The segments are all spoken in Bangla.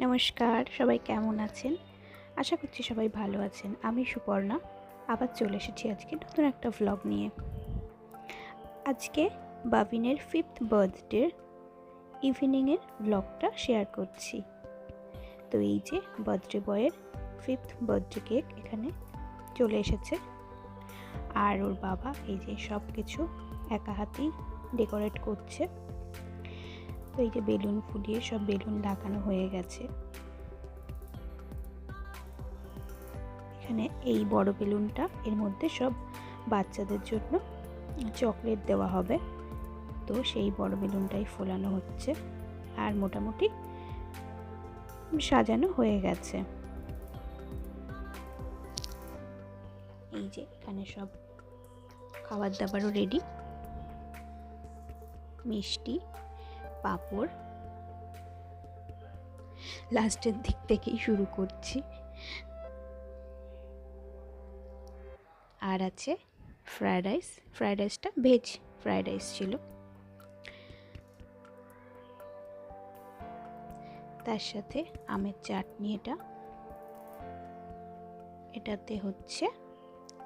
নমস্কার, সবাই কেমন আছেন? আশা করছি সবাই ভালো আছেন। আমি সুপর্ণা, আবার চলে এসেছি আজকে নতুন একটা ভ্লগ নিয়ে। আজকে বাবিনের ফিফথ বার্থডের ইভিনিংয়ের ভ্লগটা শেয়ার করছি। তো এই যে বার্থডে বয়ের ফিফথ বার্থডে কেক এখানে চলে এসেছে। আর ওর বাবা এই যে সব কিছু একা হাতেই ডেকোরেট করছে। তো এই যে বেলুন ফুলিয়ে সব বেলুন লাগানো হয়ে গেছে। এখানে এই বড় বেলুনটা, এর মধ্যে সব বাচ্চাদের জন্য চকলেট দেওয়া হবে। তো সেই বড় বেলুনটাই ফোলানো হচ্ছে আর মোটামুটি সাজানো হয়ে গেছে। এই যে এখানে সব খাবার দাবারও রেডি মিষ্টি পাঁপড়। লাস্টের দিক থেকেই শুরু করছি। আর আছে ফ্রায়েড রাইস। ফ্রায়েড রাইসটা ভেজ ফ্রায়েড রাইস ছিল। তার সাথে আমের চাটনি এটা। এটাতে হচ্ছে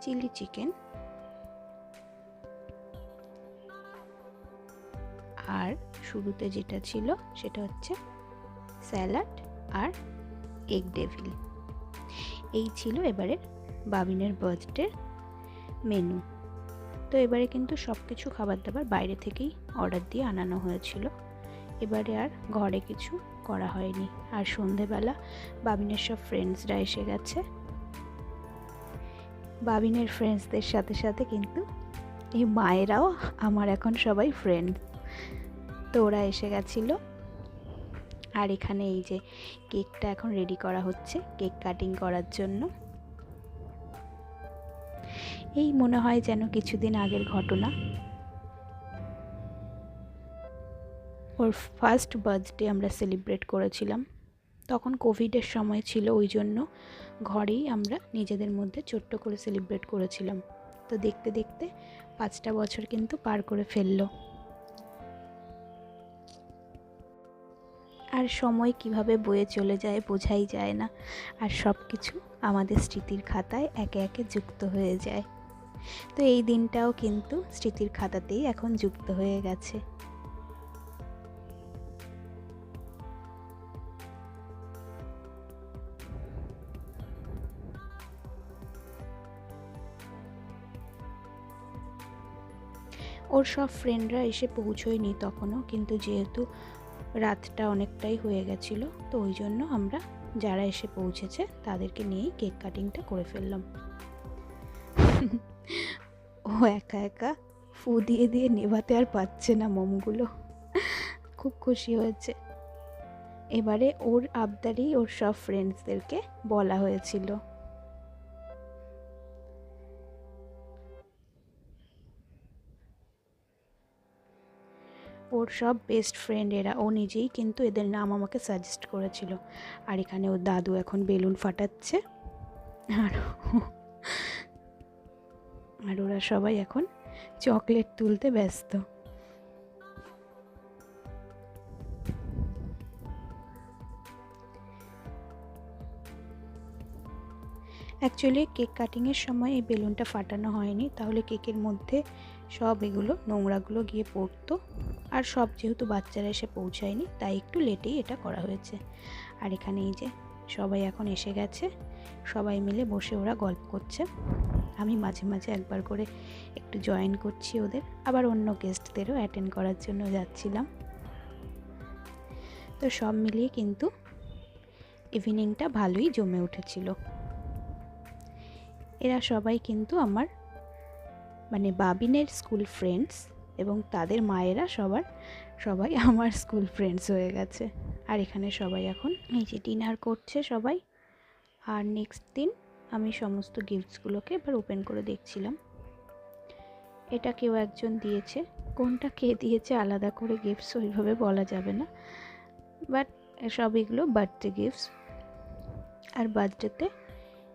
চিলি চিকেন। আর শুরুতে যেটা ছিল সেটা হচ্ছে স্যালাড আর এগ ডেভিল। এই ছিল এবারে বাবিনের বার্থডে মেনু। তো এবারে কিন্তু সব কিছু খাবার দাবার বাইরে থেকেই অর্ডার দিয়ে আনানো হয়েছিল। এবারে আর ঘরে কিছু করা হয়নি। আর সন্ধেবেলা বাবিনের সব ফ্রেন্ডসরা এসে গেছে। বাবিনের ফ্রেন্ডসদের সাথে সাথে কিন্তু এই মায়েরাও আমার এখন সবাই ফ্রেন্ড তো ওরা এসে গেছিল। আর এখানে এই যে কেকটা এখন রেডি করা হচ্ছে, কেক কাটিং করার জন্য। এই মনে হয় যেন কিছুদিন আগের ঘটনা। ওর ফার্স্ট বার্থডে আমরা সেলিব্রেট করেছিলাম। তখন কোভিডের সময় ছিল, ওই জন্য ঘরেই আমরা নিজেদের মধ্যে ছোট্ট করে সেলিব্রেট করেছিলাম। তো দেখতে দেখতে পাঁচটা বছর কিন্তু পার করে ফেলল। আর সময় কীভাবে বয়ে চলে যায় বোঝাই যায় না। আর সব কিছু আমাদের স্মৃতির খাতায় একে একে যুক্ত হয়ে যায়। তো এই দিনটাও কিন্তু স্মৃতির খাতাতেই এখন যুক্ত হয়ে গেছে। ওর সব ফ্রেন্ডরা এসে পৌঁছয়নি তখনও, কিন্তু যেহেতু রাতটা অনেকটাই হয়ে গেছিল, তো ওই জন্য আমরা যারা এসে পৌঁছেছে তাদেরকে নিয়েই কেক কাটিংটা করে ফেললাম। ও একা একা ফু দিয়ে দিয়ে নেভাতে আর পাচ্ছে না মোমগুলো। খুব খুশি হয়েছে। এবারে ওর আবদারেই ওর সব ফ্রেন্ডসদেরকে বলা হয়েছিল। ওর সব বেস্ট ফ্রেন্ড এরা। ও নিজেই কিন্তু এদের নাম আমাকে সাজেস্ট করেছিল। আর এখানে ওর দাদু এখন বেলুন ফাটাচ্ছে। আর আর ওরা সবাই এখন চকলেট তুলতে ব্যস্ত। অ্যাকচুয়ালি কেক কাটিংয়ের সময় এই বেলুনটা ফাটানো হয়নি। তাহলে কেকের মধ্যে সব এগুলো নোংরাগুলো গিয়ে পড়তো। আর সব যেহেতু বাচ্চারা এসে পৌঁছায়নি, তাই একটু লেটেই এটা করা হয়েছে। আর এখানে এই যে সবাই এখন এসে গেছে, সবাই মিলে বসে ওরা গল্প করছে। আমি মাঝে মাঝে একবার করে একটু জয়েন করছি ওদের, আবার অন্য গেস্টদেরও অ্যাটেন্ড করার জন্য যাচ্ছিলাম। তো সব মিলিয়ে কিন্তু ইভিনিংটা ভালোই জমে উঠেছিল। এরা সবাই কিন্তু আমার মানে বাবিনের স্কুল ফ্রেন্ডস এবং তাদের মায়েরা সবার, সবাই আমার স্কুল ফ্রেন্ডস হয়ে গেছে। আর এখানে সবাই এখন এই যে ডিনার করছে সবাই। আর নেক্সট দিন আমি সমস্ত গিফটসগুলোকে এবার ওপেন করে দেখছিলাম। এটা কেউ একজন দিয়েছে। কোনটা কে দিয়েছে আলাদা করে গিফটস ওইভাবে বলা যাবে না। বাট সব এগুলো বার্থডে গিফটস আর বার্থডেতে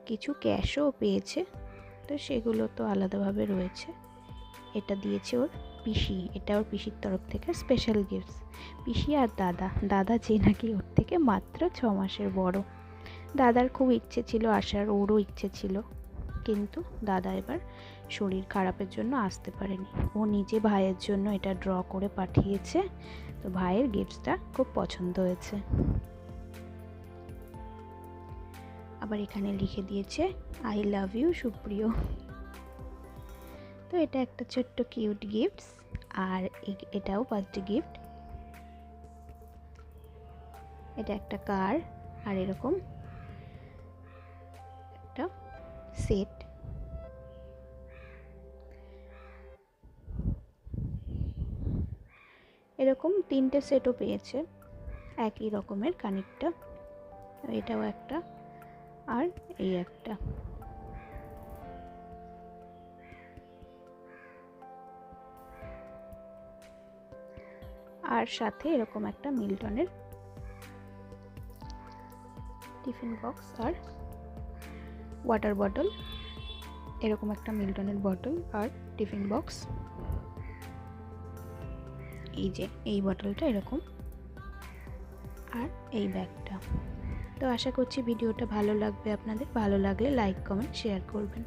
কিছু ক্যাশও পেয়েছে। তো সেগুলো তো আলাদাভাবে রয়েছে। এটা দিয়েছে ওর পিসি, এটা ওর পিসির তরফ থেকে স্পেশাল গিফটস পিসি আর দাদা দাদা যে নাকি ওর থেকে মাত্র ছ মাসের বড়। দাদার খুব ইচ্ছে ছিল আসার, ওরও ইচ্ছে ছিল। কিন্তু দাদা এবার শরীর খারাপের জন্য আসতে পারেনি। ও নিজে ভাইয়ের জন্য এটা ড্র করে পাঠিয়েছে। তো ভাইয়ের গিফটসটা খুব পছন্দ হয়েছে। আবার এখানে লিখে দিয়েছে আই লাভ ইউ সুপ্রিয়। তো এটা একটা ছোট্ট কিউট গিফটস আর এটাও বার্থডে গিফট এটা একটা কার আর এরকম একটা সেট এরকম তিনটে সেটও পেয়েছে, একই রকমের কানিকটা এটাও একটা, আর এই একটা। আর সাথে এরকম একটা মিল্টনের টিফিন বক্স আর ওয়াটার বটল এরকম একটা মিল্টনের বটল আর টিফিন বক্স। এই যে, এই বটলটা এরকম আর এই ব্যাগটা। তো আশা করছি ভিডিওটা ভালো লাগবে আপনাদের। ভালো লাগলে লাইক কমেন্ট শেয়ার করবেন।